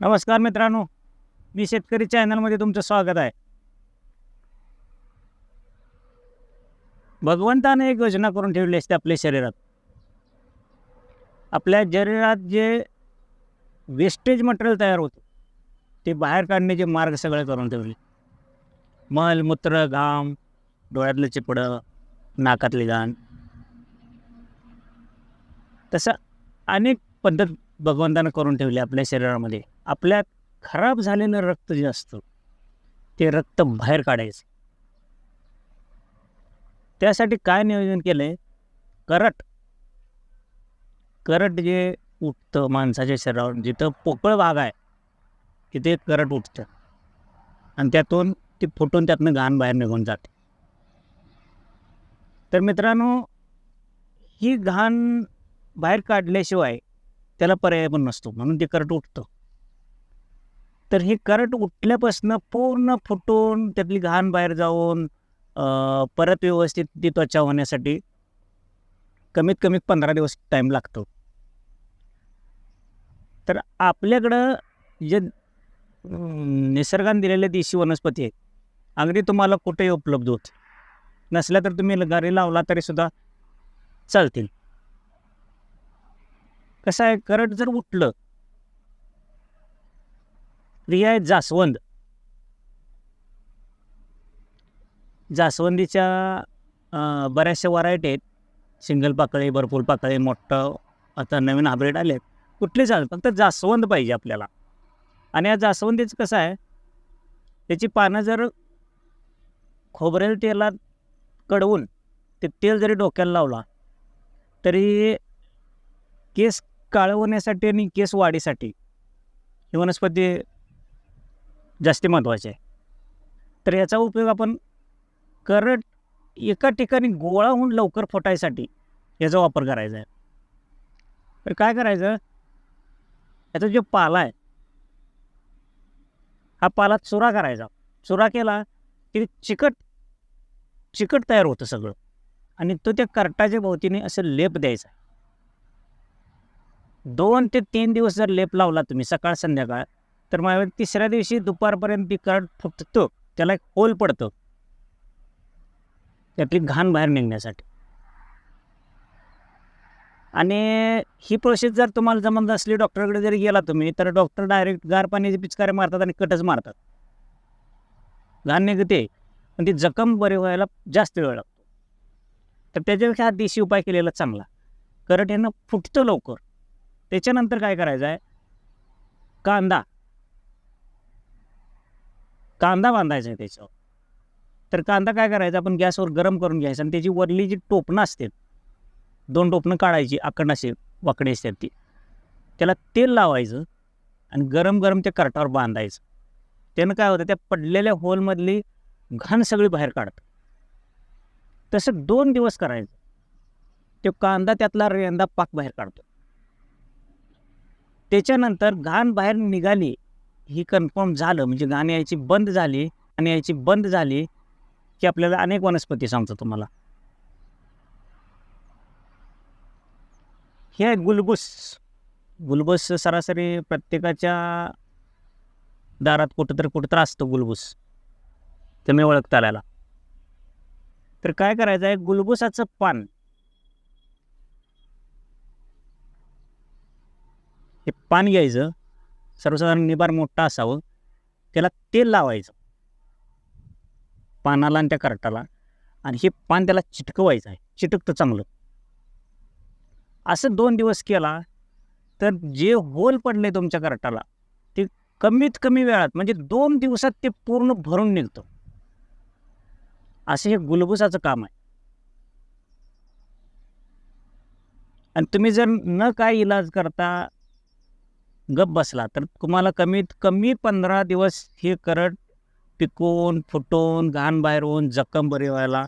नमस्कार मित्रांनो मी शेतकरी चॅनलमध्ये तुमचं स्वागत आहे. भगवंताने एक योजना करून ठेवली असते आपल्या शरीरात. आपल्या शरीरात जे वेस्टेज मटेरियल तयार होतं ते बाहेर काढण्याचे मार्ग सगळे करून ठेवले. मल मूत्र घाम डोळ्यातलं चिपडं नाकातले घाण तसं अनेक पद्धत भगवंतानं करून ठेवली आपल्या शरीरामध्ये. आपल्यात खराब झालेलं रक्त जे असतं ते रक्त बाहेर काढायचं. त्यासाठी काय नियोजन केलं आहे करट. करट जे उठतं माणसाच्या शरीरावर जिथं पोकळ भाग आहे तिथे करट उठतं. आणि त्यातून ते फुटून त्यातनं घाण बाहेर निघून जाते. तर मित्रांनो ही घाण बाहेर काढल्याशिवाय त्याला पर्याय पण नसतो म्हणून ते करट उठतं. तर हे करंट उठल्यापासून पूर्ण फुटून त्यातली घाण बाहेर जाऊन परत व्यवस्थित ती त्वचा होण्यासाठी कमीत कमी पंधरा दिवस टाईम लागतो. तर आपल्याकडं जे निसर्गाने दिलेले देशी वनस्पती आहेत अगदी तुम्हाला कुठेही उपलब्ध होत. नसल्या तर तुम्ही घरी लावला तरीसुद्धा चालतील. कसं आहे करंट जर उठलं प्रिय आहेत जास्वंद. जास्वंदीच्या बऱ्याचशा व्हरायटी आहेत. सिंगल पाकळी भरपूर पाकळी मोठं आता नवीन हायब्रिड आले कुठले चालेल फक्त जास्वंद पाहिजे आपल्याला. आणि या जास्वंदीचं कसं आहे? त्याची पानं जर खोबरेल तेलात कडवून ते तेल जरी डोक्याला लावला तरी केस काळवण्यासाठी आणि केस वाढीसाठी ही वनस्पती जास्ती महत्त्वाचे आहे. तर याचा उपयोग आपण करट एका ठिकाणी गोळा होऊन लवकर फुटायसाठी याचा वापर करायचा आहे. तर काय करायचं? याचा जो पाला आहे हा पाला चुरा करायचा. चुरा केला की चिकट चिकट तयार होतं सगळं. आणि तो त्या करटाच्या भोवतीने असं लेप द्यायचा दोन ते तीन दिवस जर लेप लावला तुम्ही सकाळ संध्याकाळ तर मग तिसऱ्या दिवशी दुपारपर्यंत ती करट फुटतो. त्याला एक होल पडतं. त्यातली घाण बाहेर निघण्यासाठी. आणि ही प्रोसेस जर तुम्हाला जमत असली डॉक्टरकडे जरी गेला तुम्ही तर डॉक्टर डायरेक्ट गार पाण्याचे पिचकारे मारतात आणि कटच मारतात. घाण निघते. पण ती जखम बरी व्हायला जास्त वेळ लागतो. तर त्याच्यापेक्षा हा देशी उपाय केलेला चांगला. करट ह्यानं फुटतं लवकर. त्याच्यानंतर काय करायचं आहे कांदा. कांदा बांधायचा आहे त्याच्यावर. तर कांदा काय करायचा? आपण गॅसवर गरम करून घ्यायचा आणि त्याची वरली जी टोपणं असते दोन टोपणं काढायची आकड असे वाकडे असतात ती त्याला तेल लावायचं आणि गरम गरम त्या करटावर बांधायचं. त्यानं काय होतं? त्या पडलेल्या होलमधली घाण सगळी बाहेर काढतं तसं दोन दिवस करायचं. तो कांदा त्यातला रेंदा पाक बाहेर काढतो. त्याच्यानंतर घाण बाहेर निघाली ही कन्फर्म झालं. म्हणजे गाणी यायची बंद झाली आणि यायची बंद झाली की आपल्याला अनेक वनस्पती सांगतो तुम्हाला. हे आहे गुलबुस. गुलबुस सरासरी प्रत्येकाच्या दारात कुठं तर कुठं तर असतो गुलबुस. तुम्ही ओळखता आल्याला तर काय करायचं आहे? गुलबुसाचं पान. हे पान घ्यायचं. सर्वसाधारण निबार मोठा असावं. त्याला तेल लावायचं. पानाला आणि त्या करटाला. आणि हे पान त्याला चिटकवायचं आहे. चिटकतं चांगलं. असं दोन दिवस केला तर जे होल पडले तुमच्या करटाला ते कमीत कमी वेळात म्हणजे दोन दिवसात ते पूर्ण भरून निघतं. असं हे गुलबुसाचं काम आहे. आणि तुम्ही जर न काय इलाज करता गप बसला. तर तुम्हाला कमीत कमी पंधरा दिवस हे करड पिकवून फुटून घाण बाहेर होऊन जखम बरी व्हायला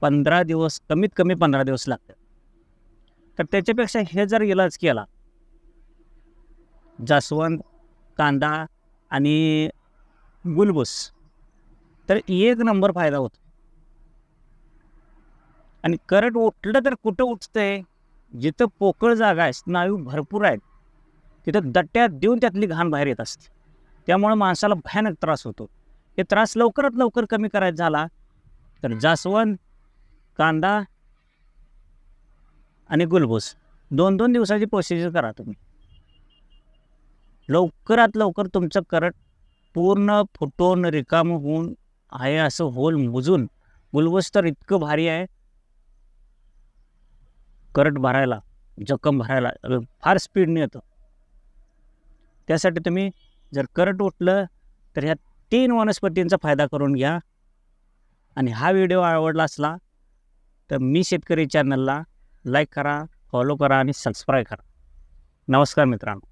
पंधरा दिवस कमीत कमी पंधरा दिवस लागतात. तर त्याच्यापेक्षा हे जर इलाज केला जास्वंद कांदा आणि गुलबुस तर एक नंबर फायदा होतो. आणि करट उठलं तर कुठं उठतंय? जिथं पोकळ जागा आहे स्नायू भरपूर आहेत. तिथं दट्ट्यात देऊन त्यातली घाण बाहेर येत असते. त्यामुळं माणसाला भयानक त्रास होतो. हे त्रास लवकरात लवकर कमी करायचा झाला तर जास्वंद कांदा आणि गुलबोस दोन दोन दिवसाची प्रोसिजर करा तुम्ही. लवकरात लवकर तुमचं करट पूर्ण फुटून रिकाम होऊन आहे असं होल मोजून गुलबोस तर इतकं भारी आहे. करट भरायला जखम भरायला फार स्पीडने येतं. त्यासाठी तुम्ही जर करंट उठलं तर ह्या तीन वनस्पतींचा फायदा करून घ्या. आणि हा व्हिडिओ आवडला असला तर मी शेतकरी चॅनलला लाईक करा फॉलो करा आणि सबस्क्राईब करा. नमस्कार मित्रांनो.